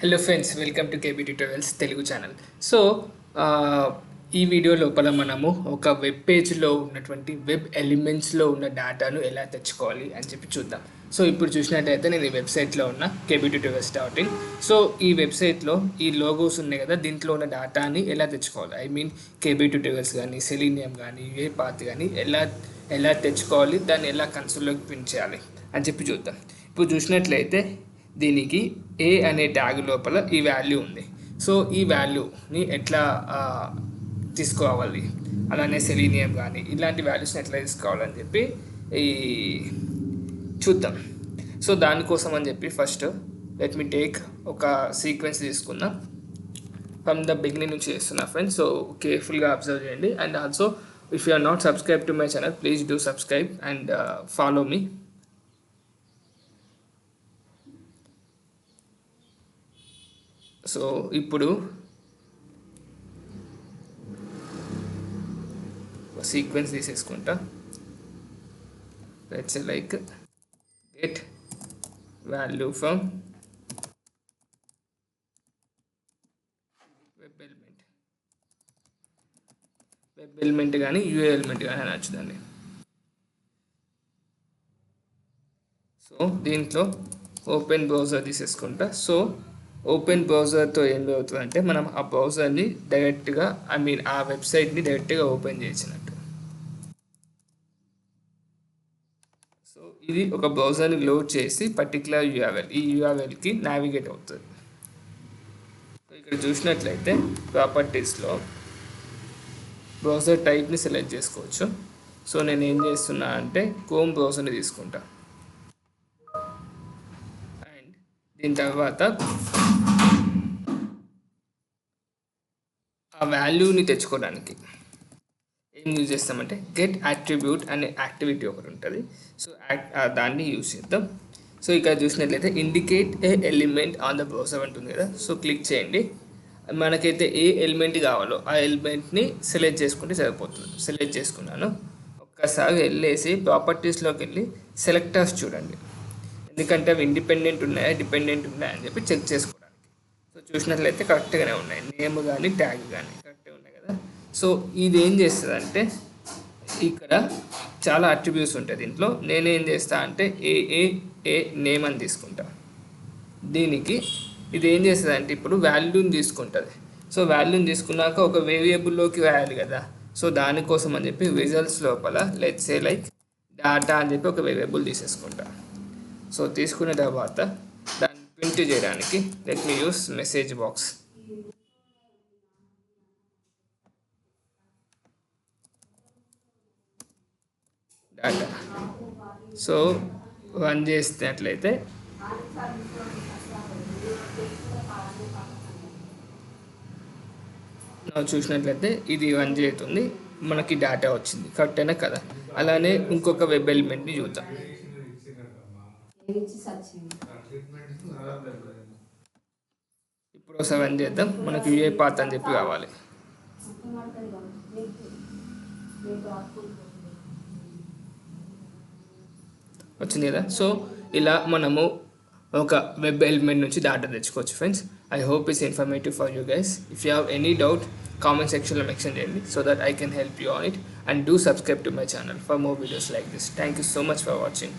Hello friends welcome to KB tutorials Telugu channel so ఈ video లోపల మనము ఒక వెబ్ పేజ్లో ఉన్నటువంటి వెబ్ ఎలిమెంట్స్లో ఉన్న డేటాను ఎలా తెచ్చుకోవాలి అని చెప్పి చూద్దాం. సో ఇప్పుడు చూసినట్టయితే నేను ఈ వెబ్సైట్లో ఉన్న KB tutorials dot in so ఈ వెబ్సైట్లో ఈ లోగోస్ ఉన్నాయి కదా దీంట్లో ఉన్న డేటాని ఎలా తెచ్చుకోవాలి? ఐ మీన్ కేబీ ట్యూటోరియల్స్ కానీ సెలీనియం కానీ ఏ పాత్ కానీ ఎలా ఎలా తెచ్చుకోవాలి? దాన్ని ఎలా కన్సోల్లోకి ప్రింట్ చేయాలి? అని చెప్పి చూద్దాం. ఇప్పుడు చూసినట్లయితే దీనికి ఏ అనే ట్యాగ్ లోపల ఈ వాల్యూ ఉంది. సో ఈ వాల్యూని ఎట్లా తీసుకోవాలి? అలానే సెలీనియం కానీ ఇలాంటి వాల్యూస్ని ఎట్లా తీసుకోవాలని చెప్పి ఈ చూద్దాం. సో దానికోసం అని చెప్పి ఫస్ట్ లెట్ మీ టేక్ ఒక సీక్వెన్స్ తీసుకుందాం. ఫ్రమ్ ద బిగినింగ్ నుంచి చేస్తున్నా ఫ్రెండ్స్ సో కేర్ఫుల్గా అబ్జర్వ్ చేయండి. And also if you are not subscribe to my channel please do subscribe and follow me so ఇప్పుడు sequence తీసేసుకుంటా. Let's like get value from web element web element కానీ UA element కానీ అనొచ్చు దాన్ని. So దీంట్లో open browser తీసేసుకుంటా. So open బ్రౌజర్తో ఏం జరుగుతుందంటే మనం ఆ బ్రౌజర్ని డైరెక్ట్గా ఐ మీన్ ఆ వెబ్సైట్ని డైరెక్ట్గా ఓపెన్ చేసినట్టు. సో ఇది ఒక బ్రౌజర్ని లోడ్ చేసి పర్టికులర్ యూఆర్ఎల్ ఈ యూఆర్ఎల్కి నావిగేట్ అవుతుంది. ఇక్కడ చూసినట్లయితే ప్రాపర్టీస్లో బ్రౌజర్ టైప్ని సెలెక్ట్ చేసుకోవచ్చు. సో నేను ఏం చేస్తున్నా అంటే క్రోమ్ బ్రౌజర్ని తీసుకుంటా. అండ్ దీని తర్వాత వాల్యూని తెచ్చుకోవడానికి ఏం యూజ్ చేస్తామంటే గెట్ యాట్రిబ్యూట్ అనే యాక్టివిటీ ఒకటి ఉంటుంది. సో యాక్ట్ దాన్ని యూజ్ చేద్దాం. సో ఇక్కడ చూసినట్లయితే indicate a element on the browser ఉంటుంది కదా. సో క్లిక్ చేయండి. మనకైతే ఏ ఎలిమెంట్ కావాలో ఆ ఎలిమెంట్ని సెలెక్ట్ చేసుకుంటే సరిపోతుంది. సెలెక్ట్ చేసుకున్నాను. ఒక్కసారి వెళ్ళేసి ప్రాపర్టీస్లోకి వెళ్ళి సెలెక్టర్స్ చూడండి. ఎందుకంటే అవి ఇండిపెండెంట్ ఉన్నాయా డిపెండెంట్ ఉన్నాయా అని చెప్పి చెక్ చేసుకోవడానికి. సో చూసినట్లయితే కరెక్ట్గానే ఉన్నాయి. నేమ్ కానీ ట్యాగ్ కానీ సో ఇది ఏం చేస్తుంది అంటే ఇక్కడ చాలా అట్రిబ్యూట్స్ ఉంటాయి దీంట్లో. నేనేం చేస్తా అంటే ఏ ఏ ఏ నేమ్ అని తీసుకుంటా. దీనికి ఇది ఏం చేస్తుంది అంటే ఇప్పుడు వాల్యూని తీసుకుంటుంది. సో వాల్యూని తీసుకున్నాక ఒక వేరియబుల్లోకి వేయాలి కదా. సో దానికోసం అని చెప్పి రిజల్ట్స్ లోపల లెట్స్ ఏ లైక్ డాటా అని చెప్పి ఒక వేరియబుల్ తీసేసుకుంటా. సో తీసుకున్న తర్వాత దాన్ని ప్రింట్ చేయడానికి let me use message box data so run చేసినట్లయితే చూసినట్లయితే ఇది రన్ చేస్తుంది. మనకి డేటా వచ్చింది. కరెక్టేనా కదా? అలానే ఇంకొక వెబ్ ఎలిమెంట్ని చూద్దాం. ఇప్పుడు ఒకసారి రన్ చేద్దాం. మనకి యూఏ పాత్ అని చెప్పి కావాలి. వచ్చింది కదా? సో ఇలా మనము ఒక వెబ్ ఎలిమెంట్ నుంచి డాటా తెచ్చుకోవచ్చు friends I hope is informative for you guys if you have any doubt comment సెక్షన్లో మెన్షన్ చేయండి so that I can help you on it and do subscribe to my channel for more videos like this thank you so much for watching